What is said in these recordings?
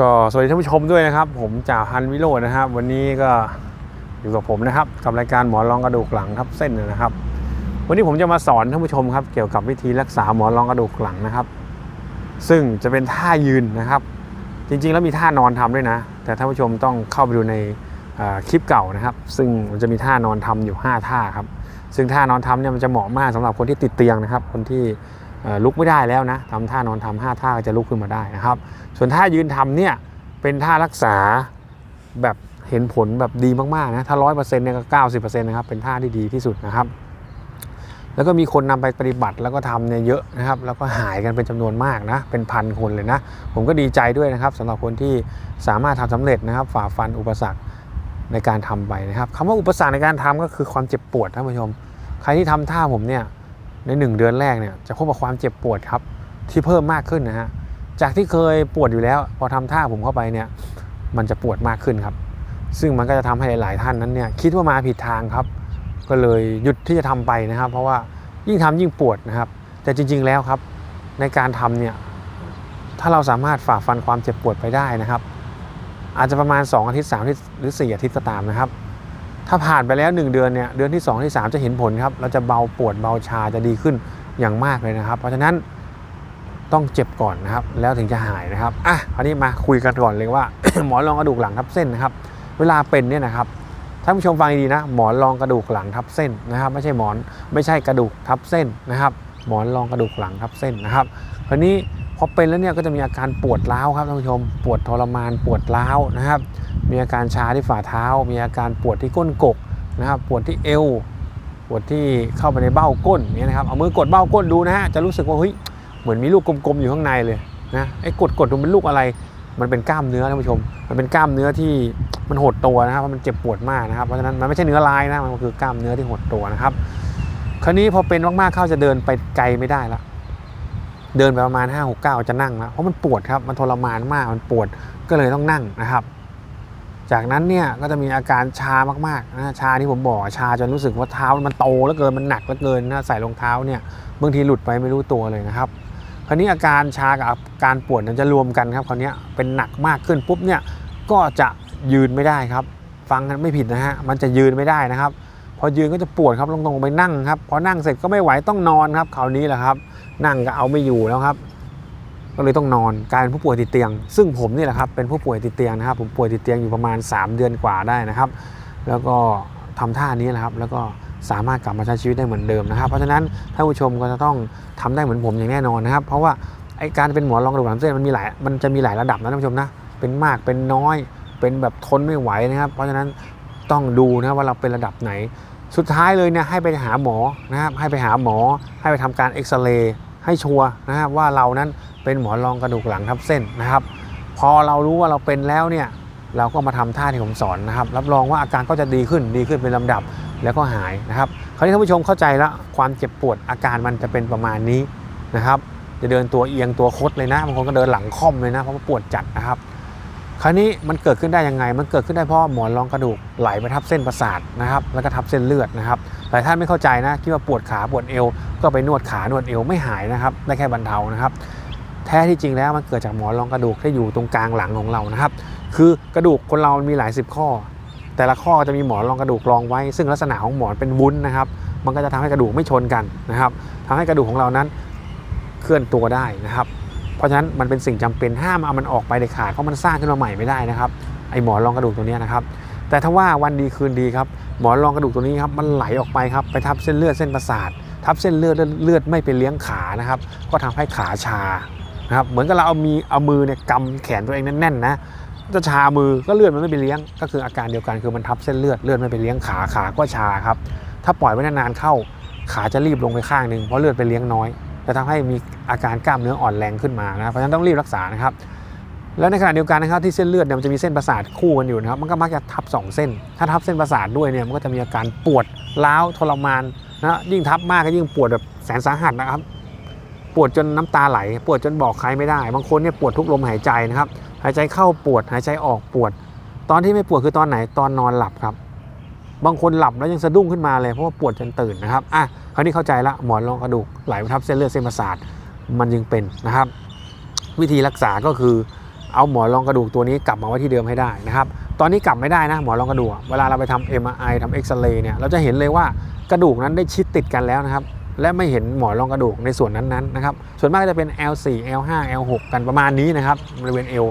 ก็สวัสดีท่านผู้ชมด้วยนะครับ ผมจ่าพันวิโรจน์นะครับ วันนี้ก็อยู่กับผมนะครับ กับรายการหมอรองกระดูกหลังทับเส้นนะครับ วันนี้ผมจะมาสอนท่านผู้ชมครับ เกี่ยวกับวิธีรักษาหมอรองกระดูกหลังนะครับ ซึ่งจะเป็นท่ายืนนะครับ จริงๆ แล้วมีท่านอนทำด้วยนะ แต่ท่านผู้ชมต้องเข้าไปดูในคลิปเก่านะครับ ซึ่งมันจะมีท่านอนทำอยู่ 5 ท่าครับ ซึ่งท่านอนทำเนี่ยมันจะเหมาะมากสำหรับคนที่ติดเตียงนะครับ คนที่ ลุกไม่ได้แล้วนะทำท่านอนทำห้าท่าก็จะลุกขึ้นมาได้นะครับ ส่วนท่ายืนทำเนี่ยเป็นท่ารักษาแบบเห็นผลแบบดีมากๆนะถ้าร้อยเปอร์เซ็นต์เนี่ยก็เก้าสิบเปอร์เซ็นต์นะครับเป็นท่าที่ดีที่สุดนะครับ แล้วก็มีคนนำไปปฏิบัติแล้วก็ทำเนี่ยเยอะนะครับ แล้วก็หายกันเป็นจำนวนมากนะ เป็นพันคนเลยนะ ผมก็ดีใจด้วยนะครับสำหรับคนที่สามารถทำสำเร็จนะครับ ฝ่าฟันอุปสรรคในการทำไปนะครับคำว่าอุปสรรคในการทำก็คือความเจ็บปวดท่านผู้ชม ใครที่ทำท่าผมเนี่ย ในหนึ่งเดือนแรกเนี่ยจะพบกับความเจ็บปวดครับที่เพิ่มมากขึ้นนะฮะจากที่เคยปวดอยู่แล้ว พอทำท่าผมเข้าไปเนี่ยมันจะปวดมากขึ้นครับ ซึ่งมันก็จะทำให้หลาย ๆ ท่านนั้นเนี่ยคิดว่ามาผิดทางครับ ก็เลยหยุดที่จะทำไปนะครับ เพราะว่ายิ่งทำยิ่งปวดนะครับ แต่จริง ๆ แล้วครับ ในการทำเนี่ยถ้าเราสามารถฝ่าฟันความเจ็บปวดไปได้นะครับ อาจจะประมาณ 2 อาทิตย์3อาทิตย์หรือ 4 อาทิตย์ก็ตามนะครับ ถ้าผ่านไปแล้ว 1 เดือนเนี่ยเดือนที่ 2 ที่ 3 จะเห็นผลครับ เราจะเบาปวดเบาชาจะดีขึ้นอย่างมากเลยนะครับ เพราะฉะนั้นต้องเจ็บก่อนนะครับ แล้วถึงจะหายนะครับอะคราวนี้มาคุยกันก่อนเลยว่า หมอนรองกระดูกหลังทับเส้นนะครับ เวลาเป็นเนี่ยนะครับท่านผู้ชมฟังดีนะ หมอนรองกระดูกหลังทับเส้นนะครับ ไม่ใช่หมอนไม่ใช่กระดูกทับเส้นนะครับ หมอนรองกระดูกหลังทับเส้นนะครับคราวนี้ พอเป็นแล้วเนี่ยก็จะมีอาการปวดร้าวครับท่านผู้ชม ปวดทรมานปวดร้าวนะครับ มีอาการชาที่ฝ่าเท้า มีอาการปวดที่ก้นกกนะครับ ปวดที่เอว ปวดที่เข้าไปในเบ้าก้นเนี่ยนะครับ เอามือกดเบ้าก้นดูนะฮะ จะรู้สึกว่าเฮ้ย เหมือนมีลูกกลมๆอยู่ข้างในเลยนะไอ้กดกดดูเป็นลูกอะไร มันเป็นกล้ามเนื้อท่านผู้ชม มันเป็นกล้ามเนื้อที่มันหดตัวนะครับเพราะมันเจ็บปวดมากนะครับ เพราะฉะนั้นมันไม่ใช่เนื้อลายนะ มันคือกล้ามเนื้อที่หดตัวนะครับ คราวนี้พอเป็นมากๆเข้าจะเดินไปไกลไม่ได้ละ เดินไปประมาณ5 6 9จะนั่งแล้วเพราะมันปวดครับมันทรมานมากมันปวดก็เลยต้องนั่งนะครับ จากนั้นเนี่ยก็จะมีอาการชามากๆนะชาที่ผมบอกชาจนรู้สึกว่าเท้ามันโตแล้วเกินมันหนักแล้วเกินนะใส่รองเท้าเนี่ยบางทีหลุดไปไม่รู้ตัวเลยนะครับคราวนี้อาการชากับอาการปวดนี่ยจะรวมกันครับคราวนี้เป็นหนักมากขึ้นปุ๊บเนี่ยก็จะยืนไม่ได้ครับ ฟังกันไม่ผิดนะฮะมันจะยืนไม่ได้นะครับ พอยืนก็จะปวดครับลงตรงไปนั่งครับพอนั่งเสร็จก็ไม่ไหวต้องนอนครับคราวนี้แหละครับ นั่งก็เอาไม่อยู่แล้วครับ ก็เลยต้องนอนกลายเป็นผู้ป่วยติดเตียง ซึ่งผมนี่แหละครับเป็นผู้ป่วยติดเตียงนะครับ ผมป่วยติดเตียงอยู่ประมาณ 3 เดือนกว่าได้นะครับ แล้วก็ทำท่านี้แหละครับ แล้วก็สามารถกลับมาใช้ชีวิตได้เหมือนเดิมนะครับ เพราะฉะนั้นท่านผู้ชมก็จะต้องทำได้เหมือนผมอย่างแน่นอนนะครับ เพราะว่าไอการเป็นหมอรองกระดูกหลังเส้นมันมีหลายมันจะมีหลายระดับนะท่านผู้ชมนะเป็นมากเป็นน้อยเป็นแบบทนไม่ไหวนะครับ เพราะฉะนั้นต้องดูนะว่าเราเป็นระดับไหน สุดท้ายเลยเนี่ยให้ไปหาหมอนะครับให้ไปหาหมอให้ไปทำการเอ็กซเรย์ ให้ชัวร์นะครับว่าเรานั้นเป็นหมอนรองกระดูกหลังทับเส้นนะครับ พอเรารู้ว่าเราเป็นแล้วเนี่ยเราก็มาทำท่าที่ผมสอนนะครับ รับรองว่าอาการก็จะดีขึ้นดีขึ้นเป็นลำดับแล้วก็หายนะครับ คราวนี้ท่านผู้ชมเข้าใจแล้วความเจ็บปวดอาการมันจะเป็นประมาณนี้นะครับ จะเดินตัวเอียงตัวคดเลยนะบางคนก็เดินหลังค่อมเลยนะเพราะว่าปวดจัดนะครับ คราวนี้มันเกิดขึ้นได้ยังไง มันเกิดขึ้นได้เพราะหมอนรองกระดูกไหลไปทับเส้นประสาทนะครับ แล้วก็ทับเส้นเลือดนะครับ หลายท่านไม่เข้าใจนะ คิดว่าปวดขาปวดเอว ก็ไปนวดขานวดเอวไม่หายนะครับ ได้แค่บรรเทานะครับ แท้ที่จริงแล้วมันเกิดจากหมอนรองกระดูกที่อยู่ตรงกลางหลังของเรานะครับ คือกระดูกคนเรามันมีหลายสิบข้อ แต่ละข้อจะมีหมอนรองกระดูกรองไว้ ซึ่งลักษณะของหมอนเป็นวุ้นนะครับ มันก็จะทำให้กระดูกไม่ชนกันนะครับทำให้กระดูกของเรานั้นเคลื่อนตัวได้นะครับ เพราะฉะนั้นมันเป็นสิ่งจำเป็นห้ามเอามันออกไปเด็ดขาดเพราะมันสร้างขึ้นมาใหม่ไม่ได้นะครับไอหมอนรองกระดูกตัวนี้นะครับแต่ถ้าว่าวันดีคืนดีครับหมอนรองกระดูกตัวนี้ครับมันไหลออกไปครับไปทับเส้นเลือดเส้นประสาททับเส้นเลือดเลือดไม่ไปเลี้ยงขานะครับ ก็ทำให้ขาชานะครับเหมือนกับเราเอามีเอามือเนี่ยกำแขนตัวเองแน่นๆนะจะชามือก็เลือดมันไม่ไปเลี้ยง ก็คืออาการเดียวกันคือมันทับเส้นเลือดเลือดไม่ไปเลี้ยงขาขาก็ชาครับถ้าปล่อยไว้นานๆเข้า ขาจะรีบลงไปข้างหนึ่งเพราะเลือดไปเลี้ยงน้อย จะทำให้มีอาการกล้ามเนื้ออ่อนแรงขึ้นมานะครับเพราะฉะนั้นต้องรีบรักษานะครับ แล้วในขณะเดียวกันนะครับที่เส้นเลือดเนี่ยมันจะมีเส้นประสาทคู่กันอยู่นะครับมันก็มักจะทับ 2 เส้น ถ้าทับเส้นประสาทด้วยเนี่ยมันก็จะมีอาการปวดร้าวทรมานนะยิ่งทับมากก็ยิ่งปวดแบบแสนสาหัสนะครับ ปวดจนน้ำตาไหล ปวดจนบอกใครไม่ได้ บางคนเนี่ยปวดทุกลมหายใจนะครับหายใจเข้าปวดหายใจออกปวด ตอนที่ไม่ปวดคือตอนไหนตอนนอนหลับครับ บางคนหลับแล้วยังสะดุ้งขึ้นมาเลยเพราะว่าปวดจนตื่นนะครับอะคราวนี้เข้าใจละหมอนรองกระดูกไหลทับเส้นเลือดเส้นประสาทมันยังเป็นนะครับ วิธีรักษาก็คือเอาหมอนรองกระดูกตัวนี้กลับมาไว้ที่เดิมให้ได้นะครับ ตอนนี้กลับไม่ได้นะหมอนรองกระดูก เวลาเราไปทำ MRI ทำเอ็กซเรย์เนี่ยเราจะเห็นเลยว่ากระดูกนั้นได้ชิดติดกันแล้วนะครับ และไม่เห็นหมอนรองกระดูกในส่วนนั้นๆนะครับ ส่วนมากจะเป็น L4 L5 L6 กันประมาณนี้นะครับบริเวณเอว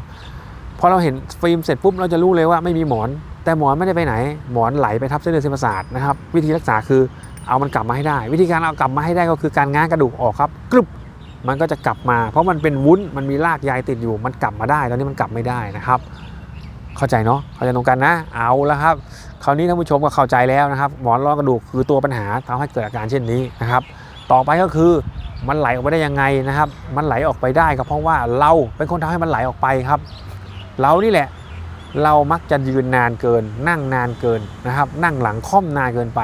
พอเราเห็นฟิล์มเสร็จปุ๊บเราจะรู้เลยว่าไม่มีหมอน แต่หมอนไม่ได้ไปไหน หมอนไหลไปทับเส้นเลือดเส้นประสาทนะครับ วิธีรักษาคือเอามันกลับมาให้ได้ วิธีการเอากลับมาให้ได้ก็คือการง้างกระดูกออกครับกรึบมันก็จะกลับมา เพราะมันเป็นวุ้นมันมีรากใยติดอยู่ มันกลับมาได้ตอนนี้มันกลับไม่ได้นะครับ เข้าใจเนาะเข้าใจตรงกันนะเอาแล้วครับ คราวนี้ท่านผู้ชมก็เข้าใจแล้วนะครับ หมอนรองกระดูกคือตัวปัญหาทำให้เกิดอาการเช่นนี้นะครับ ต่อไปก็คือมันไหลออกไปได้ยังไงนะครับ มันไหลออกไปได้ก็เพราะว่าเราเป็นคนทำให้มันไหลออกไปครับ เรานี่แหละ เรามักจะยืนนานเกิน นั่งนานเกินนะครับ นั่งหลังค่อมนานเกินไป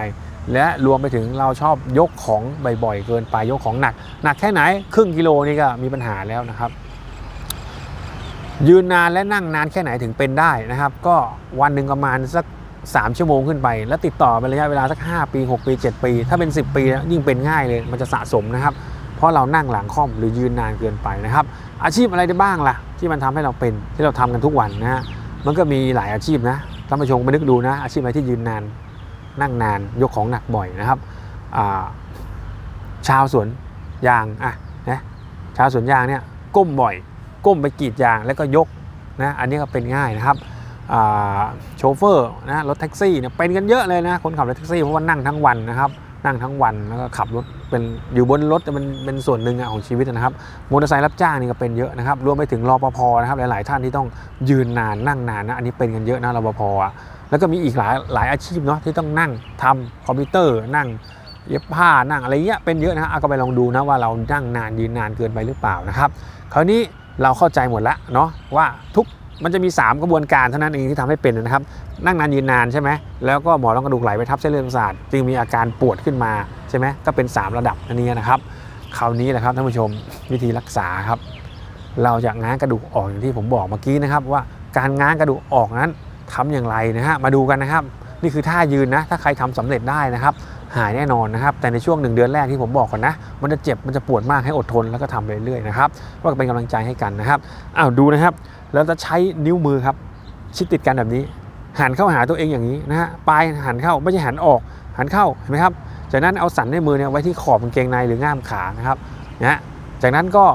และรวมไปถึงเราชอบยกของบ่อยๆเกินไปยกของหนัก หนักแค่ไหนครึ่งกิโลนี่ก็มีปัญหาแล้วนะครับ ยืนนานและนั่งนานแค่ไหนถึงเป็นได้นะครับ ก็วันหนึ่งประมาณสัก3 ชั่วโมงขึ้นไป แล้วติดต่อเป็นระยะเวลาสัก 5 ปี 6 ปี 7 ปี ถ้าเป็น 10 ปีแล้วยิ่งเป็นง่ายเลยมันจะสะสมนะครับ เพราะเรานั่งหลังค่อมหรือยืนนานเกินไปนะครับ อาชีพอะไรได้บ้างล่ะ ที่มันทำให้เราเป็นที่เราทำกันทุกวันนะฮะ มันก็มีหลายอาชีพนะท่านผู้ชมไปนึกดูนะ อาชีพอะไรที่ยืนนานนั่งนานยกของหนักบ่อยนะครับชาวสวนยางอะนะชาวสวนยางเนี่ยก้มบ่อย ก้มไปกรีดยางแล้วก็ยกนะอันนี้ก็เป็นง่ายนะครับโชเฟอร์นะรถแท็กซี่เนี่ยเป็นกันเยอะเลยนะคนขับรถแท็กซี่เพราะว่านั่งทั้งวันนะครับ นั่งทั้งวันแล้วก็ขับรถเป็นอยู่บนรถมันเป็นส่วนหนึ่งอะของชีวิตนะครับมอเตอร์ไซค์รับจ้างนี่ก็เป็นเยอะนะครับรวมไปถึงรอปภนะครับหลาย ๆ ท่านที่ต้องยืนนานนั่งนานนะอันนี้เป็นกันเยอะนะรปภอะแล้วก็มีอีกหลายหลายอาชีพเนาะที่ต้องนั่งทำคอมพิวเตอร์นั่งเย็บผ้านั่งอะไรเงี้ยเป็นเยอะนะฮะก็ไปลองดูนะว่าเรานั่งนานยืนนานเกินไปหรือเปล่านะครับ คราวนี้เราเข้าใจหมดแล้วเนาะว่าทุก มันจะมี 3 กระบวนการเท่านั้นเองที่ทำให้เป็นนะครับ นั่งนานยืนนานใช่ไหมแล้วก็หมอรองกระดูกไหลไปทับเส้นเลือดประสาทจึงมีอาการปวดขึ้นมาใช่ไหมก็เป็น 3 ระดับอันนี้นะครับคราวนี้แหละครับท่านผู้ชมวิธีรักษาครับ เราจะง้างกระดูกออกอย่างที่ผมบอกเมื่อกี้นะครับ ว่าการง้างกระดูกออกนั้นทำอย่างไรนะฮะมาดูกันนะครับ นี่คือท่ายืนนะถ้าใครทำสำเร็จได้นะครับ หายแน่นอนนะครับ แต่ในช่วงหนึ่งเดือนแรกที่ผมบอกก่อนนะ มันจะเจ็บ มันจะปวดมากให้อดทนแล้วก็ทำไปเรื่อยๆนะครับว่าเป็นกำลังใจให้กันนะครับอ้าวดูนะครับ แล้วจะใช้นิ้วมือครับชิดติดกันแบบนี้ หันเข้าหาตัวเองอย่างนี้นะฮะปลายหันเข้าไม่ใช่หันออก หันเข้าเห็นไหมครับ จากนั้นเอาสันในมือเนี่ยไว้ที่ขอบกางเกงในหรือง่ามขานะครับนะฮะจากนั้นก็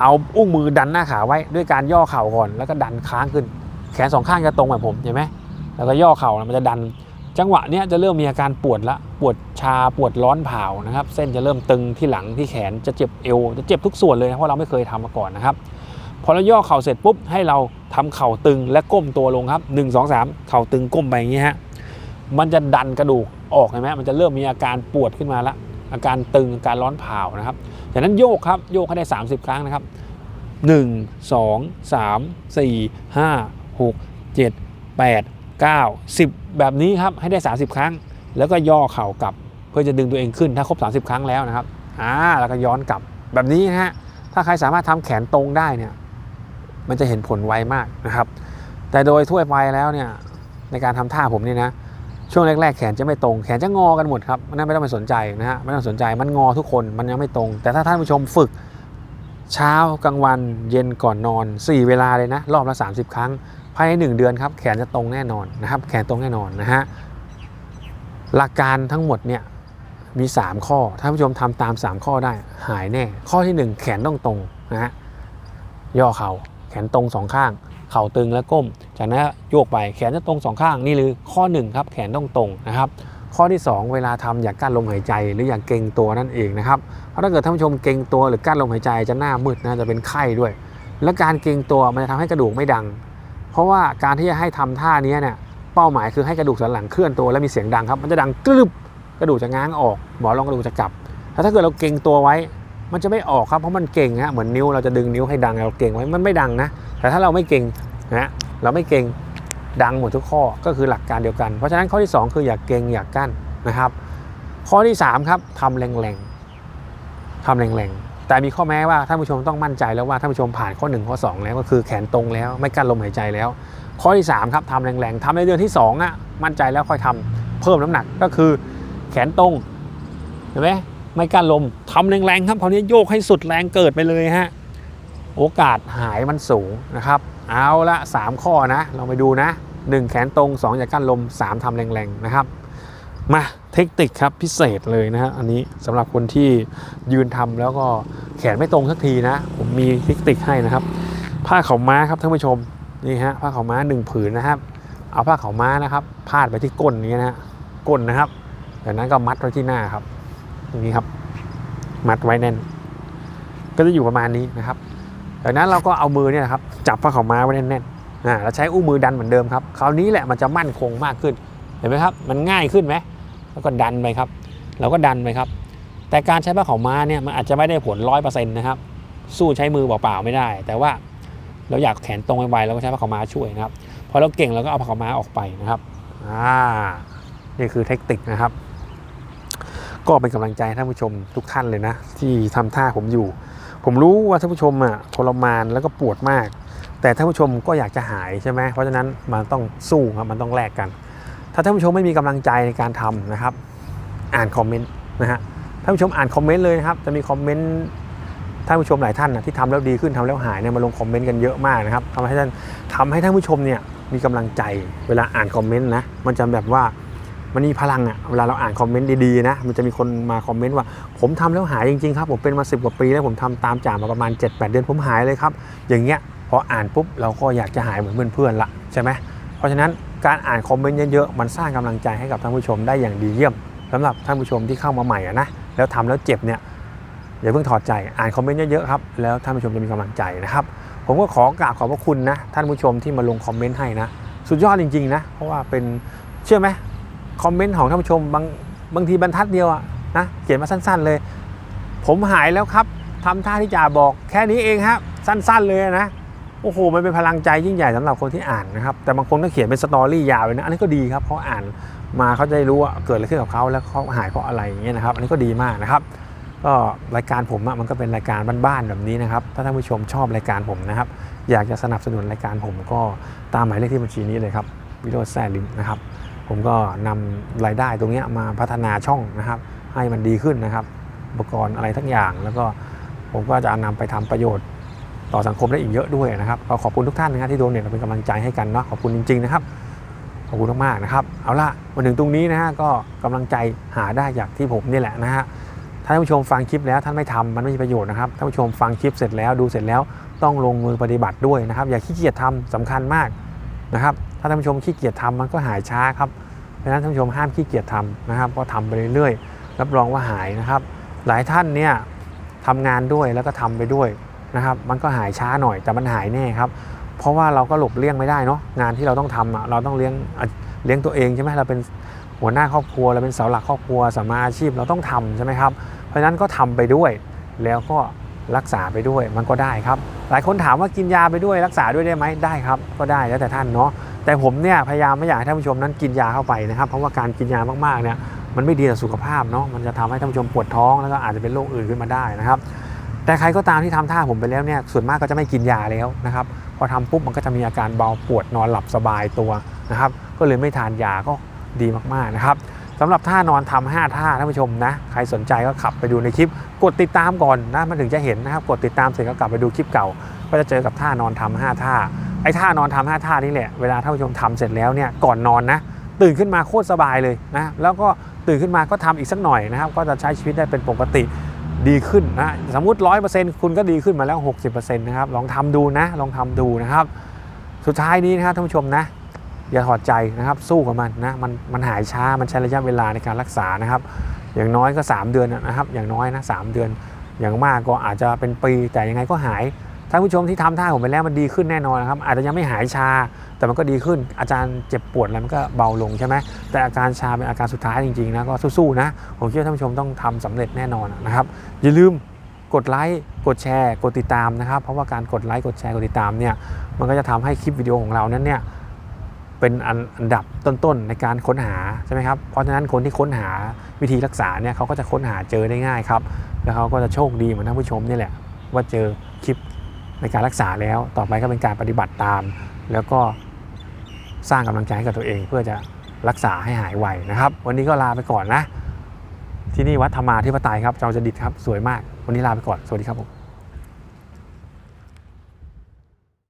เอาอุ้งมือดันหน้าขาไว้ด้วยการย่อเข่าก่อนแล้วก็ดันค้างขึ้น แขนสองข้างจะตรงแบบผมเห็นไหมแล้วก็ย่อเข่ามันจะดัน จังหวะเนี้ยจะเริ่มมีอาการปวดละปวดชาปวดร้อนเผานะครับ เส้นจะเริ่มตึงที่หลังที่แขนจะเจ็บเอวจะเจ็บทุกส่วนเลยนะเพราะเราไม่เคยทำมาก่อนนะครับพอเราย่อเข่าเสร็จปุ๊บให้เราทำเข่าตึงและก้มตัวลงครับ 1 2 3 เข่าตึงก้มไปอย่างนี้ฮะมันจะดันกระดูกออกเห็นไหมมันจะเริ่มมีอาการปวดขึ้นมาละอาการตึงการร้อนเผานะครับจากนั้นโยกครับโยกให้ได้ 30 ครั้งนะครับ 1 2 3 4 5 6 7 8 9 10 แบบนี้ครับให้ได้ 30 ครั้ง แล้วก็ย่อเข่ากลับ เพื่อจะดึงตัวเองขึ้นถ้าครบ 30 ครั้งแล้วนะครับอ่าแล้วก็ย้อนกลับแบบนี้นะฮะถ้าใครสามารถทำแขนตรงได้เนี่ยมันจะเห็นผลไวมากนะครับ แต่โดยทั่วไปแล้วเนี่ยในการทำท่าผมเนี่ยนะช่วงแรกๆ แขนจะไม่ตรง แขนจะงอกันหมดครับนั่นไม่ต้องไปสนใจนะฮะไม่ต้องสนใจมันงอทุกคนมันยังไม่ตรง แต่ถ้าท่านผู้ชมฝึกเช้ากลางวันเย็นก่อนนอน 4 เวลาเลยนะ รอบละ 30 ครั้ง ภายใน 1 เดือนครับแขนจะตรงแน่นอนนะครับ แขนตรงแน่นอนนะฮะหลักการทั้งหมดเนี่ยมี 3 ข้อท่านผู้ชมทำตาม 3 ข้อได้หายแน่ ข้อทีหนึ่1 แขนต้องตรงนะฮะย่อเข่าแขนตรงสองข้าง เข่าตึงและก้ม จากนั้นโยกไปแขนจะตรงสองข้างนี่คือข้อ1ครับแขนต้องตรงนะครับ ข้อที่ 2 เวลาทำอย่ากกั้นลมหายใจ หรืออย่าเกรงตัวนั่นเองนะครับเพราะถ้าเกิดท่านผู้ชมเกรงตัวหรือกั้นลมหายใจจะหน้ามืดนะจะเป็นไข้ด้วย และการเกรงตัวมันจะทำให้กระดูกไม่ดัง เพราะว่าการที่จะให้ทำท่านี้เนี่ยเป้าหมายคือให้กระดูกสันหลังเคลื่อนตัวและมีเสียงดังครับ มันจะดังกรึบกระดูกจะง้างออกหมอนรองกระดูกจะกลับแต่ถ้าเกิดเราเกรงตัวไว้ มันจะไม่ออกครับเพราะมันเก่งฮะเหมือนนิ้วเราจะดึงนิ้วให้ดังเราเก่งไว้มันไม่ดังนะ แต่ถ้าเราไม่เก่งนะเราไม่เก่งดังหมดทุกข้อก็คือหลักการเดียวกัน เพราะฉะนั้นข้อที่ 2 คืออย่าเก่งอย่ากั้นนะครับ ข้อที่3ครับทำแรงๆทำแรงๆ แต่มีข้อแม้ว่าท่านผู้ชมต้องมั่นใจแล้วว่าท่านผู้ชมผ่านข้อ 1 ข้อ 2 แล้วก็คือแขนตรงแล้วไม่กั้นลมหายใจแล้ว ข้อที่ 3 ครับทำแรงๆทำในเดือนที่ 2อะมั่นใจแล้วค่อยทำเพิ่มน้ำหนักก็คือแขนตรงเห็นไหมไม่กั้นลมทำแรงๆครับคราวนี้โยกให้สุดแรงเกิดไปเลยฮะโอกาสหายมันสูงนะครับ เอาละ 3 ข้อนะลองไปดูนะ 1 แขนตรง 2 อย่ากั้นลม 3ทำแรงๆนะครับ มา เทคนิคครับพิเศษเลยนะฮะอันนี้สำหรับคนที่ยืนทำแล้วก็แขนไม่ตรงสักทีนะ ผมมีเทคนิคให้นะครับ ผ้าขาวม้าครับท่านผู้ชมนี่ฮะผ้าขาวม้าหนึ่งผืนนะครับ เอาผ้าขาวม้านะครับพาดไปที่ก้นนี้นะฮะก้นนะครับจากนั้นก็มัดไว้ที่หน้าครับอย่างนี้ครับ มัดไว้แน่น ก็จะอยู่ประมาณนี้นะครับจากนั้นเราก็เอามือเนี่ยนะครับจับผ้าขาวม้าไว้แน่นๆอ่าแล้วใช้อุ้งมือดันเหมือนเดิมครับคราวนี้แหละมันจะมั่นคงมากขึ้นเห็นไหมครับ มันง่ายขึ้นไหม แล้วก็ดันไปครับ เราก็ดันไปครับ แต่การใช้ผ้าขาวม้าเนี่ยมันอาจจะไม่ได้ผลร้อยเปอร์เซ็นต์นะครับ สู้ใช้มือเปล่าๆไม่ได้ แต่ว่าเราอยากแขนตรงไวๆเราก็ใช้ผ้าขาวม้าช่วยนะครับ พอเราเก่งเราก็เอาผ้าขาวม้าออกไปนะครับ อ่า นี่คือเทคนิคนะครับ ก็เป็นกำลังใจท่านผู้ชมทุกท่านเลยนะ ที่ทำท่าผมอยู่ ผมรู้ว่าท่านผู้ชมอะทรมานแล้วก็ปวดมาก แต่ท่านผู้ชมก็อยากจะหายใช่ไหมเพราะฉะนั้นมันต้องสู้ครับ มันต้องแลกกัน ถ้าท่านผู้ชมไม่มีกำลังใจในการทำนะครับ อ่านคอมเมนต์นะฮะท่านผู้ชมอ่านคอมเมนต์เลยนะครับจะมีคอมเมนต์ท่านผู้ชมหลายท่านนะที่ทำแล้วดีขึ้นทำแล้วหายเนี่ยมาลงคอมเมนต์กันเยอะมากนะครับทำให้ท่านทำให้ท่านผู้ชมเนี่ยมีกำลังใจเวลาอ่านคอมเมนต์นะมันจะแบบว่ามันมีพลังอะเวลาเราอ่านคอมเมนต์ดีๆนะมันจะมีคนมาคอมเมนต์ว่า ผมทำแล้วหายจริงๆครับผมเป็นมาสิบกว่าปีแล้วผมทำตามจ่ามาประมาณ 7-8 เดือนผมหายเลยครับอย่างเงี้ยพออ่านปุ๊บเราก็อยากจะหายเหมือนเพื่อนๆละใช่ไหมเพราะฉะนั้น การอ่านคอมเมนต์เยอะๆมันสร้างกำลังใจให้กับท่านผู้ชมได้อย่างดีเยี่ยมสำหรับท่านผู้ชมที่เข้ามาใหม่อะนะแล้วทำแล้วเจ็บเนี่ยอย่าเพิ่งถอดใจอ่านคอมเมนต์เยอะๆครับแล้วท่านผู้ชมจะมีกำลังใจนะครับผมก็ขอกราบขอบพระคุณนะท่านผู้ชมที่มาลงคอมเมนต์ให้นะสุดยอดจริงๆนะเพราะว่าเป็นเชื่อไหมคอมเมนต์ของท่านผู้ชมบางบางทีบรรทัดเดียวอะนะเขียนมาสั้นๆเลย ผมหายแล้วครับทำท่าที่จ่าบอกแค่นี้เองครับสั้นๆเลยนะ โอ้โหมันเป็นพลังใจยิ่งใหญ่สำหรับคนที่อ่านนะครับแต่บางคนก็เขียนเป็นสตอรี่ยาวเลยนะอันนี้ก็ดีครับเพราะอ่านมาเขาจะได้รู้ว่าเกิดอะไรขึ้นกับเขาแล้วเขาหายเพราะอะไรอย่างเงี้ยนะครับ อันนี้ก็ดีมากนะครับ ก็รายการผมอะมันก็เป็นรายการบ้านๆแบบนี้นะครับ ถ้าท่านผู้ชมชอบรายการผมนะครับ อยากจะสนับสนุนรายการผมก็ตามหมายเลขที่บัญชีนี้เลยครับวิโรจน์แซ่ลิมนะครับ ผมก็นำรายได้ตรงเนี้ยมาพัฒนาช่องนะครับ ให้มันดีขึ้นนะครับ อุปกรณ์อะไรทั้งอย่าง แล้วก็ผมก็จะนำไปทำประโยชน์ ต่อสังคมได้อีกเยอะด้วยนะครับก็ขอบคุณทุกท่านนะครับที่โดนเนี่ยเป็นกำลังใจให้กันเนาะขอบคุณจริงๆนะครับขอบคุณมากๆนะครับเอาล่ะมาถึงตรงนี้นะฮะก็กำลังใจหาได้จากที่ผมนี่แหละนะฮะถ้าท่านผู้ชมฟังคลิปแล้วท่านไม่ทำมันไม่มีประโยชน์นะครับท่านผู้ชมฟังคลิปเสร็จแล้วดูเสร็จแล้วต้องลงมือปฏิบัติด้วยนะครับ อย่าขี้เกียจทำสำคัญมากนะครับถ้าท่านผู้ชมขี้เกียจทำมันก็หายช้าครับเพราะนั้นท่านผู้ชมห้ามขี้เกียจทำนะครับ ก็ทำไปเรื่อยๆรับรองว่าหายนะครับ หลายท่านเนี่ยทำงานด้วยแล้วก็ทำไปด้วย นะครับ มันก็หายช้าหน่อยแต่มันหายแน่ครับ เพราะว่าเราก็หลบเลี่ยงไม่ได้เนาะงานที่เราต้องทำอะเราต้องเลี้ยงเลี้ยงตัวเองใช่ไหมเราเป็นหัวหน้าครอบครัวเราเป็นเสาหลักครอบครัวสมมาอาชีพเราต้องทำใช่ไหมครับ เพราะฉะนั้นก็ทำไปด้วย แล้วก็รักษาไปด้วยมันก็ได้ครับ หลายคนถามว่ากินยาไปด้วยรักษาด้วยได้ไหมได้ครับ ก็ได้แล้วแต่ท่านเนาะแต่ผมเนี่ยพยายามไม่อยากให้ท่านผู้ชมนั้นกินยาเข้าไปนะครับ เพราะว่าการกินยามากๆเนี่ยมันไม่ดีต่อสุขภาพเนาะมันจะทำให้ท่านผู้ชมปวดท้องแล้วก็อาจจะเป็นโรคอื่นขึ้นมาได้นะครับ แต่ใครก็ตามที่ทำท่าผมไปแล้วเนี่ยส่วนมากก็จะไม่กินยาแล้วนะครับพอทำปุ๊บมันก็จะมีอาการเบาปวดนอนหลับสบายตัวนะครับก็เลยไม่ทานยาก็ดีมากๆนะครับสำหรับท่านอนทำ5ท่าท่านผู้ชมนะใครสนใจก็ขับไปดูในคลิป กดติดตามก่อนนะมันถึงจะเห็นนะครับ กดติดตามเสร็จก็กลับไปดูคลิปเก่า ก็จะเจอกับท่านอนทำ5ท่าไอ้ท่านอนทำ5ท่านี่แหละเวลาท่านผู้ชมทำเสร็จแล้วเนี่ยก่อนนอนนะตื่นขึ้นมาโคตรสบายเลยนะแล้วก็ตื่นขึ้นมาก็ทำอีกสักหน่อยนะครับ ก็จะใช้ชีวิตได้เป็นปกติ ดีขึ้นนะสมมุติ 100%คุณก็ดีขึ้นมาแล้ว 60%นะครับลองทำดูนะลองทำดูนะครับ สุดท้ายนี้นะครับท่านผู้ชมนะอย่าถอดใจนะครับสู้กับมันนะมันมันหายช้ามันใช้ระยะเวลาในการรักษานะครับ อย่างน้อยก็ 3 เดือนนะครับ อย่างน้อยนะสเดือน อย่างมากก็อาจจะเป็นปีแต่ยังไงก็หาย ท่านผู้ชมที่ทำท่าผมไปแล้วมันดีขึ้นแน่นอนนะครับอาจจะยังไม่หายชา แต่มันก็ดีขึ้น อาจารย์เจ็บปวดอะไรมันก็เบาลงใช่ไหมแต่อาการชาเป็นอาการสุดท้ายจริงๆนะก็สู้ๆนะผมคิดว่าท่านผู้ชมต้องทำสำเร็จแน่นอนนะครับอย่าลืมกดไลค์กดแชร์ กดติดตามนะครับ เพราะว่าการกดไลค์กดแชร์กดติดตามเนี่ยมันก็จะทำให้คลิปวิดีโอของเรานั้นเนี่ยเป็นอันอันดับต้นๆในการค้นหาใช่ไหมครับเพราะฉะนั้นคนที่ค้นหาวิธีรักษาเนี่ยเขาก็จะค้นหาเจอได้ง่ายครับแล้วเขาก็จะโชคดีเหมือนท่านผู้ชมนี่แหละว่าเจอคลิป ในการรักษาแล้ว ต่อไปก็เป็นการปฏิบัติตาม แล้วก็สร้างกำลังใจให้กับตัวเองเพื่อจะรักษาให้หายไวนะครับ วันนี้ก็ลาไปก่อนนะ ที่นี่วัดธรรมาธิปไตยครับเจ้าจะดิตครับสวยมาก วันนี้ลาไปก่อน สวัสดีครับผม